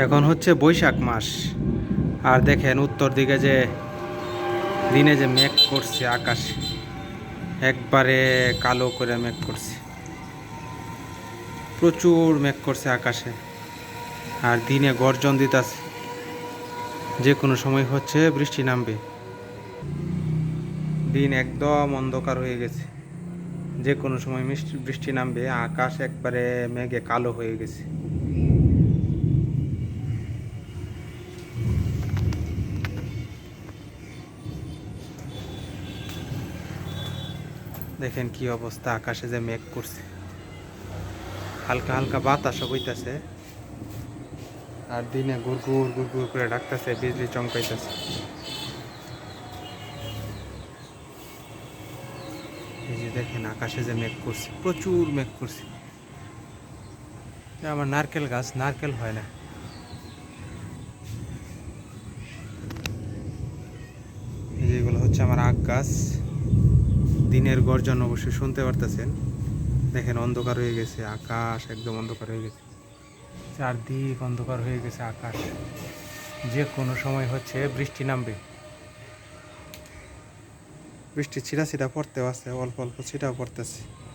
এখন হচ্ছে বৈশাখ মাস। আর দেখেন উত্তর দিকে যে দিনে যে মেঘ করছে আকাশ, একবারে কালো করে মেঘ করছে। প্রচুর মেঘ করছে আকাশে। আর দিনে গর্জন দিতাছে। যে কোনো সময় হচ্ছে বৃষ্টি নামবে। দিন একদম অন্ধকার হয়ে গেছে। যে কোনো সময় বৃষ্টি নামবে, আকাশ একবারে মেঘে কালো হয়ে গেছে। দেখেন কি অবস্থা, আকাশে যে মেঘ করছে। হালকা হালকা বাতাসও বইতাছে। আর দিনে গুড়গুড় গুড়গুড় করে ডাকতেছে, বিজলি চমকাইতেছে। দেখেন আকাশে যে মেঘ করছে, প্রচুর মেঘ করছে। আমার নারকেল গাছ, নারকেল হয় না। এই যে হচ্ছে আমার আখ গাছ। দিনের গর্জন অবশ্যই শুনতে পারতেছেন। দেখেন অন্ধকার হয়ে গেছে, আকাশ একদম অন্ধকার হয়ে গেছে। চারদিক অন্ধকার হয়ে গেছে, আকাশ। যে কোনো সময় হচ্ছে বৃষ্টি নামবে। বৃষ্টি ছিটা ছিটা পড়তেও আছে, অল্প অল্প ছিটাও পড়তেছে।